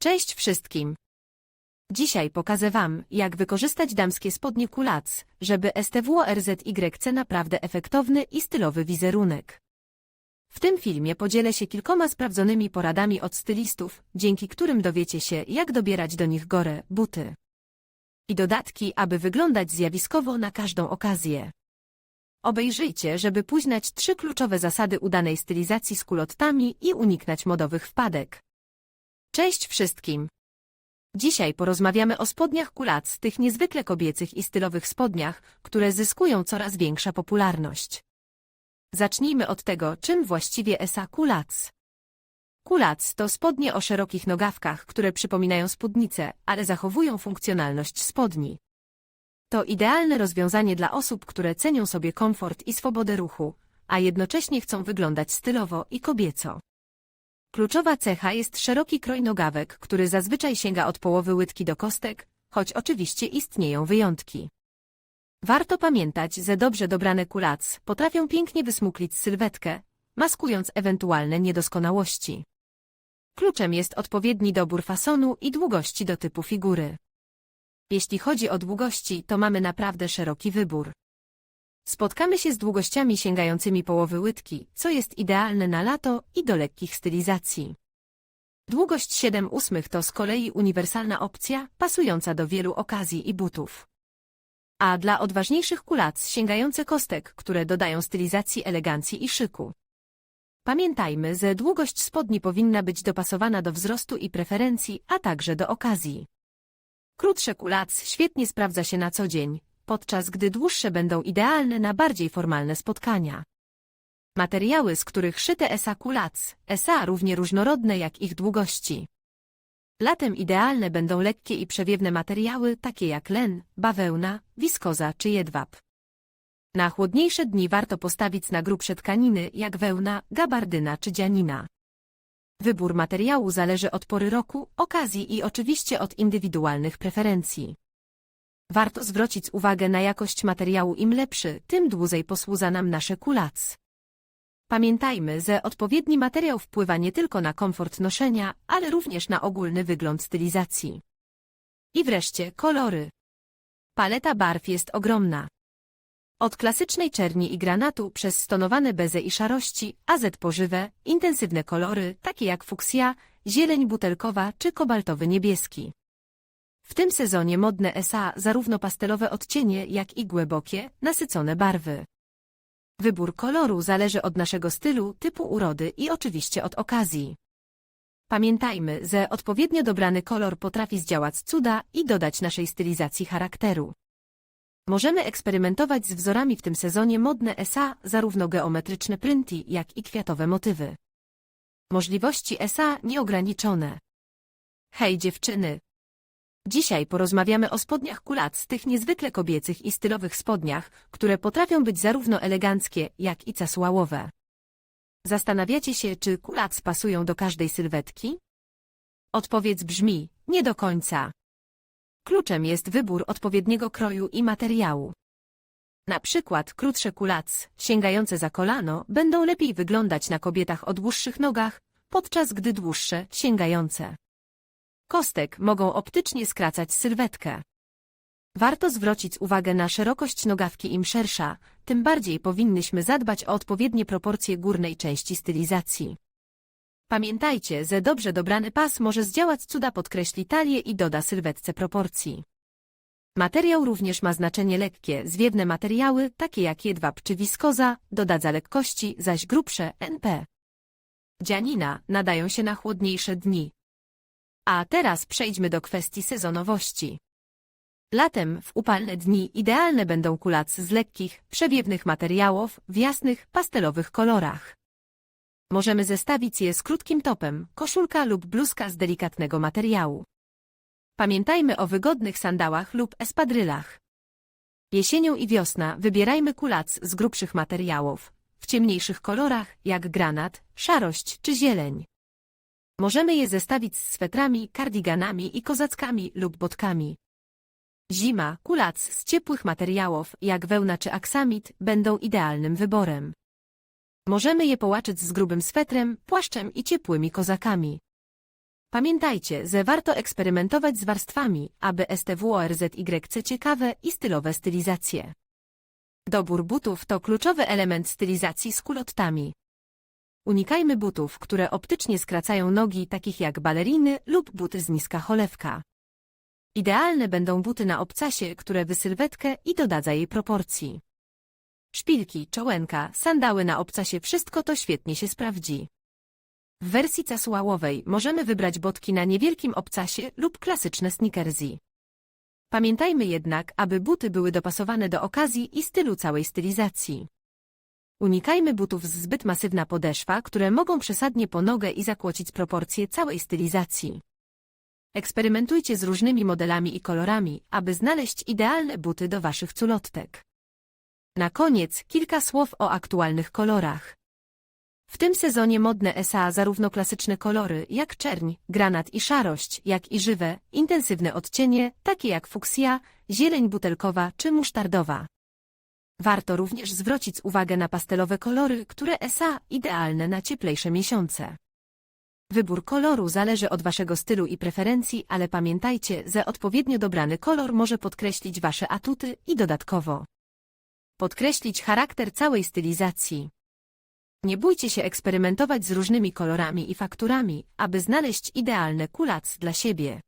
Cześć wszystkim! Dzisiaj pokażę Wam, jak wykorzystać damskie spodnie kulac, żeby STWORZYC naprawdę efektowny i stylowy wizerunek. W tym filmie podzielę się kilkoma sprawdzonymi poradami od stylistów, dzięki którym dowiecie się, jak dobierać do nich gore, buty. I dodatki, aby wyglądać zjawiskowo na każdą okazję. Obejrzyjcie, żeby poznać trzy kluczowe zasady udanej stylizacji z kulottami i uniknąć modowych wpadek. Cześć wszystkim! Dzisiaj porozmawiamy o spodniach kulac, tych niezwykle kobiecych i stylowych spodniach, które zyskują coraz większa popularność. Zacznijmy od tego, czym właściwie esa kulac. Kulac to spodnie o szerokich nogawkach, które przypominają spódnice, ale zachowują funkcjonalność spodni. To idealne rozwiązanie dla osób, które cenią sobie komfort i swobodę ruchu, a jednocześnie chcą wyglądać stylowo i kobieco. Kluczowa cecha jest szeroki kroj nogawek, który zazwyczaj sięga od połowy łydki do kostek, choć oczywiście istnieją wyjątki. Warto pamiętać, że dobrze dobrane kulac potrafią pięknie wysmuklić sylwetkę, maskując ewentualne niedoskonałości. Kluczem jest odpowiedni dobór fasonu i długości do typu figury. Jeśli chodzi o długości, to mamy naprawdę szeroki wybór. Spotkamy się z długościami sięgającymi połowy łydki, co jest idealne na lato i do lekkich stylizacji. Długość 7 ósmych to z kolei uniwersalna opcja, pasująca do wielu okazji i butów. A dla odważniejszych kulac sięgające kostek, które dodają stylizacji elegancji i szyku. Pamiętajmy, że długość spodni powinna być dopasowana do wzrostu i preferencji, a także do okazji. Krótsze kulac świetnie sprawdza się na co dzień, podczas gdy dłuższe będą idealne na bardziej formalne spotkania. Materiały, z których szyte esa kulac, esa równie różnorodne jak ich długości. Latem idealne będą lekkie i przewiewne materiały, takie jak len, bawełna, wiskoza czy jedwab. Na chłodniejsze dni warto postawić na grubsze tkaniny, jak wełna, gabardyna czy dzianina. Wybór materiału zależy od pory roku, okazji i oczywiście od indywidualnych preferencji. Warto zwrócić uwagę na jakość materiału im lepszy, tym dłużej posłuza nam nasze kulac. Pamiętajmy, że odpowiedni materiał wpływa nie tylko na komfort noszenia, ale również na ogólny wygląd stylizacji. I wreszcie kolory. Paleta barw jest ogromna. Od klasycznej czerni i granatu przez stonowane bezy i szarości, a z pożywe, intensywne kolory, takie jak fuksja, zieleń butelkowa czy kobaltowy niebieski. W tym sezonie modne SA zarówno pastelowe odcienie, jak i głębokie, nasycone barwy. Wybór koloru zależy od naszego stylu, typu urody i oczywiście od okazji. Pamiętajmy, że odpowiednio dobrany kolor potrafi zdziałać cuda i dodać naszej stylizacji charakteru. Możemy eksperymentować z wzorami w tym sezonie modne SA, zarówno geometryczne prynty, jak i kwiatowe motywy. Możliwości SA nieograniczone. Hej dziewczyny! Dzisiaj porozmawiamy o spodniach kulac, tych niezwykle kobiecych i stylowych spodniach, które potrafią być zarówno eleganckie, jak i casualowe. Zastanawiacie się, czy kulac pasują do każdej sylwetki? Odpowiedź brzmi, nie do końca. Kluczem jest wybór odpowiedniego kroju i materiału. Na przykład krótsze kulac, sięgające za kolano, będą lepiej wyglądać na kobietach o dłuższych nogach, podczas gdy dłuższe, sięgające kostek mogą optycznie skracać sylwetkę. Warto zwrócić uwagę na szerokość nogawki im szersza, tym bardziej powinnyśmy zadbać o odpowiednie proporcje górnej części stylizacji. Pamiętajcie, że dobrze dobrany pas może zdziałać cuda podkreśli talię i doda sylwetce proporcji. Materiał również ma znaczenie lekkie, zwiewne materiały, takie jak jedwab czy wiskoza, dodadza lekkości, zaś grubsze, NP. Dzianina, nadają się na chłodniejsze dni. A teraz przejdźmy do kwestii sezonowości. Latem, w upalne dni, idealne będą kulac z lekkich, przewiewnych materiałów w jasnych, pastelowych kolorach. Możemy zestawić je z krótkim topem, koszulka lub bluzka z delikatnego materiału. Pamiętajmy o wygodnych sandałach lub espadrylach. Jesienią i wiosna wybierajmy kulac z grubszych materiałów, w ciemniejszych kolorach jak granat, szarość czy zieleń. Możemy je zestawić z swetrami, kardiganami i kozackami lub botkami. Zima, kulac z ciepłych materiałów, jak wełna czy aksamit, będą idealnym wyborem. Możemy je połaczyć z grubym swetrem, płaszczem i ciepłymi kozakami. Pamiętajcie, że warto eksperymentować z warstwami, aby STWORZYC ciekawe i stylowe stylizacje. Dobór butów to kluczowy element stylizacji z kulottami. Unikajmy butów, które optycznie skracają nogi, takich jak baleriny lub buty z niska cholewka. Idealne będą buty na obcasie, które wysylwetkę i dodadza jej proporcji. Szpilki, czołenka, sandały na obcasie wszystko to świetnie się sprawdzi. W wersji casualowej możemy wybrać botki na niewielkim obcasie lub klasyczne sneakersy. Pamiętajmy jednak, aby buty były dopasowane do okazji i stylu całej stylizacji. Unikajmy butów z zbyt masywna podeszwa, które mogą przesadnie po nogę i zakłócić proporcje całej stylizacji. Eksperymentujcie z różnymi modelami i kolorami, aby znaleźć idealne buty do waszych culottek. Na koniec kilka słów o aktualnych kolorach. W tym sezonie modne SA zarówno klasyczne kolory jak czerń, granat i szarość, jak i żywe, intensywne odcienie, takie jak fuksja, zieleń butelkowa czy musztardowa. Warto również zwrócić uwagę na pastelowe kolory, które SA idealne na cieplejsze miesiące. Wybór koloru zależy od waszego stylu i preferencji, ale pamiętajcie, że odpowiednio dobrany kolor może podkreślić wasze atuty i dodatkowo podkreślić charakter całej stylizacji. Nie bójcie się eksperymentować z różnymi kolorami i fakturami, aby znaleźć idealny kulac dla siebie.